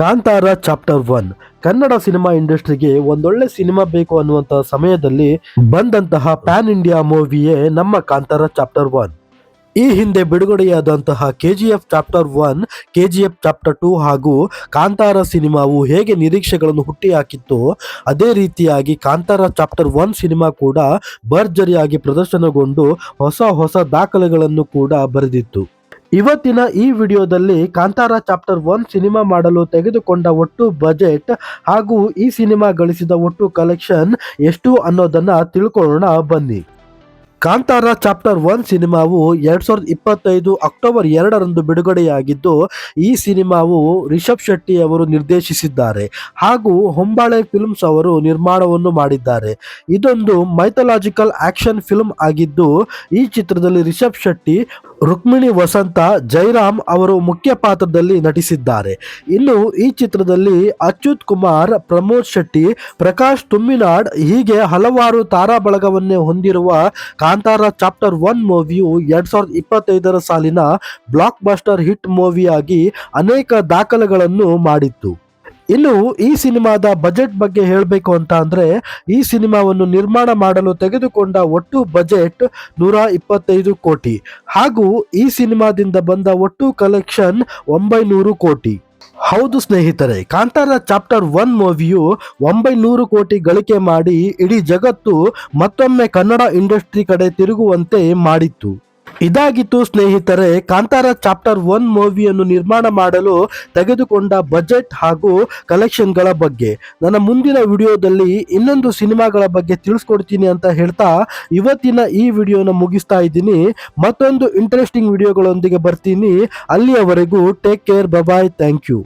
Kantara chapter one. Kannada cinema ಇಂಡಸ್ಟ್ರಿಗೆ ಒಂದೊಳ್ಳೆ cinema ಬೇಕು ಅನ್ನುವಂತಹ ಸಮಯದಲ್ಲಿ ಬಂದಂತಹ ಪ್ಯಾನ್ ಇಂಡಿಯಾ ಮೂವಿಯೇ ನಮ್ಮ ಕಾಂತಾರ ಚಾಪ್ಟರ್ ಒನ್. ಈ ಹಿಂದೆ ಬಿಡುಗಡೆಯಾದಂತಹ K G F chapter one K G F chapter two ಹಾಗೂ ಕಾಂತಾರ ಸಿನಿಮಾವು ಹೇಗೆ ನಿರೀಕ್ಷೆಗಳನ್ನು ಹುಟ್ಟಿ ಹಾಕಿತ್ತು ಅದೇ ರೀತಿಯಾಗಿ ಕಾಂತಾರ ಚಾಪ್ಟರ್ ಒನ್ ಸಿನಿಮಾ ಕೂಡ ಭರ್ಜರಿಯಾಗಿ ಪ್ರದರ್ಶನಗೊಂಡು ಹೊಸ ಹೊಸ ದಾಖಲೆಗಳನ್ನು ಕೂಡ ಬರೆದಿತ್ತು. ಇವತ್ತಿನ ಈ ವಿಡಿಯೋದಲ್ಲಿ ಕಾಂತಾರ ಚಾಪ್ಟರ್ ಒನ್ ಸಿನಿಮಾ ಮಾಡಲು ತೆಗೆದುಕೊಂಡ ಒಟ್ಟು ಬಜೆಟ್ ಹಾಗೂ ಈ ಸಿನಿಮಾ ಗಳಿಸಿದ ಒಟ್ಟು ಕಲೆಕ್ಷನ್ ಎಷ್ಟು ಅನ್ನೋದನ್ನ ತಿಳ್ಕೊಳ್ಳೋಣ ಬನ್ನಿ. ಕಾಂತಾರ ಚಾಪ್ಟರ್ ಒನ್ ಸಿನಿಮಾವು ಎರಡ್ ಸಾವಿರದ ಇಪ್ಪತ್ತೈದು ಅಕ್ಟೋಬರ್ ಎರಡರಂದು ಬಿಡುಗಡೆಯಾಗಿದ್ದು, ಈ ಸಿನಿಮಾವು ರಿಷಬ್ ಶೆಟ್ಟಿ ಅವರು ನಿರ್ದೇಶಿಸಿದ್ದಾರೆ ಹಾಗೂ ಹೊಂಬಾಳೆ ಫಿಲ್ಮ್ಸ್ ಅವರು ನಿರ್ಮಾಣವನ್ನು ಮಾಡಿದ್ದಾರೆ. ಇದೊಂದು ಮೈಥಲಾಜಿಕಲ್ ಆಕ್ಷನ್ ಫಿಲ್ಮ್ ಆಗಿದ್ದು, ಈ ಚಿತ್ರದಲ್ಲಿ ರಿಷಬ್ ಶೆಟ್ಟಿ ರುಕ್ಮಿಣಿ ವಸಂತ ಜೈರಾಮ್ ಅವರು ಮುಖ್ಯ ಪಾತ್ರದಲ್ಲಿ ನಟಿಸಿದ್ದಾರೆ. ಇನ್ನು ಈ ಚಿತ್ರದಲ್ಲಿ ಅಚ್ಯುತ್ ಕುಮಾರ್, ಪ್ರಮೋದ್ ಶೆಟ್ಟಿ, ಪ್ರಕಾಶ್ ತುಮ್ಮಿನಾಡ್ ಹೀಗೆ ಹಲವಾರು ತಾರಾ ಬಳಗವನ್ನೇ ಹೊಂದಿರುವ ಕಾಂತಾರ ಚಾಪ್ಟರ್ ಒನ್ ಮೂವಿಯು ಎರಡ್ ಸಾವಿರದ ಇಪ್ಪತ್ತೈದರ ಸಾಲಿನ ಬ್ಲಾಕ್ ಬಸ್ಟರ್ ಹಿಟ್ ಮೂವಿಯಾಗಿ ಅನೇಕ ದಾಖಲೆಗಳನ್ನು ಮಾಡಿತ್ತು. ಇನ್ನು ಈ ಸಿನಿಮಾದ ಬಜೆಟ್ ಬಗ್ಗೆ ಹೇಳಬೇಕು ಅಂತ ಅಂದರೆ ಈ ಸಿನಿಮಾವನ್ನು ನಿರ್ಮಾಣ ಮಾಡಲು ತೆಗೆದುಕೊಂಡ ಒಟ್ಟು ಬಜೆಟ್ ನೂರ ಇಪ್ಪತ್ತೈದು ಕೋಟಿ. ಹಾಗೂ ಈ ಸಿನಿಮಾದಿಂದ ಬಂದ ಒಟ್ಟು ಕಲೆಕ್ಷನ್ ಒಂಬೈನೂರು ಕೋಟಿ. ಹೌದು ಸ್ನೇಹಿತರೆ, ಕಾಂತಾರ ಚಾಪ್ಟರ್ ಒನ್ ಮೂವಿಯು ಒಂಬೈನೂರು ಕೋಟಿ ಗಳಿಕೆ ಮಾಡಿ ಇಡೀ ಜಗತ್ತು ಮತ್ತೊಮ್ಮೆ ಕನ್ನಡ ಇಂಡಸ್ಟ್ರಿ ಕಡೆ ತಿರುಗುವಂತೆ ಮಾಡಿತ್ತು. ಇದಾಗಿತ್ತು ಸ್ನೇಹಿತರೆ, ಕಾಂತಾರ ಚಾಪ್ಟರ್ ಒನ್ ಮೂವಿಯನ್ನು ನಿರ್ಮಾಣ ಮಾಡಲು ತೆಗೆದುಕೊಂಡ ಬಜೆಟ್ ಹಾಗೂ ಕಲೆಕ್ಷನ್ಗಳ ಬಗ್ಗೆ. ನನ್ನ ಮುಂದಿನ ವಿಡಿಯೋದಲ್ಲಿ ಇನ್ನೊಂದು ಸಿನಿಮಾಗಳ ಬಗ್ಗೆ ತಿಳಿಸ್ಕೊಡ್ತೀನಿ ಅಂತ ಹೇಳ್ತಾ ಇವತ್ತಿನ ಈ ವಿಡಿಯೋನ ಮುಗಿಸ್ತಾ ಇದ್ದೀನಿ. ಮತ್ತೊಂದು ಇಂಟ್ರೆಸ್ಟಿಂಗ್ ವಿಡಿಯೋಗಳೊಂದಿಗೆ ಬರ್ತೀನಿ. ಅಲ್ಲಿಯವರೆಗೂ take care bye bye thank you